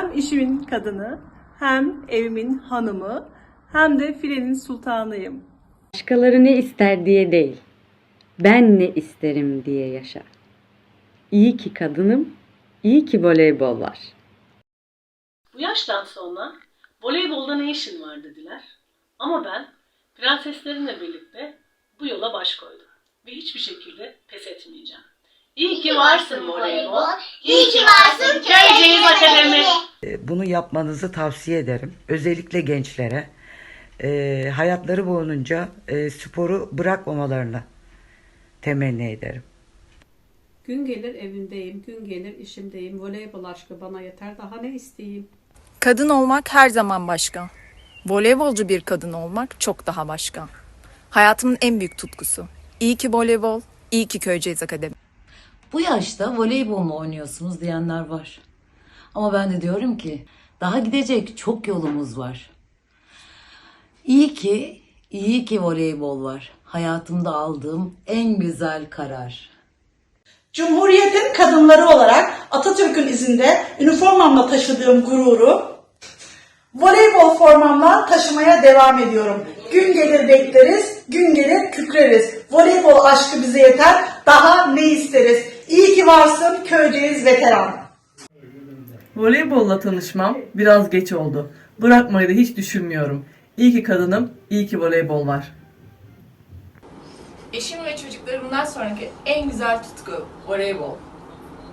Hem işimin kadını, hem evimin hanımı, hem de filenin sultanıyım. Başkaları ne ister diye değil, ben ne isterim diye yaşa. İyi ki kadınım, iyi ki voleybol var. Bu yaştan sonra voleybolda ne işin var dediler. Ama ben prenseslerimle birlikte bu yola baş koydum. Ve hiçbir şekilde pes etmeyeceğim. İyi ki varsın voleybol. İyi ki varsın Köyceğiz Akademi. E, Bunu yapmanızı tavsiye ederim. Özellikle gençlere. E, hayatları boyunca e, sporu bırakmamalarını temenni ederim. Gün gelir evimdeyim, gün gelir işimdeyim. Voleybol aşkı bana yeter. Daha ne isteyeyim? Kadın olmak her zaman başka. Voleybolcu bir kadın olmak çok daha başka. Hayatımın en büyük tutkusu. İyi ki voleybol, iyi ki Köyceğiz Akademi. Bu yaşta voleybol mu oynuyorsunuz diyenler var. Ama ben de diyorum ki daha gidecek çok yolumuz var. İyi ki, iyi ki voleybol var. Hayatımda aldığım en güzel karar. Cumhuriyetin kadınları olarak Atatürk'ün izinde üniformamla taşıdığım gururu voleybol formamla taşımaya devam ediyorum. Gün gelir bekleriz, gün gelir kükreriz. Voleybol aşkı bize yeter, daha ne isteriz? İyi ki varsın Köyceğiz veteran. Voleybolla tanışmam biraz geç oldu. Bırakmayı da hiç düşünmüyorum. İyi ki kadınım, iyi ki voleybol var. Eşim ve çocuklarımdan sonraki en güzel tutku voleybol.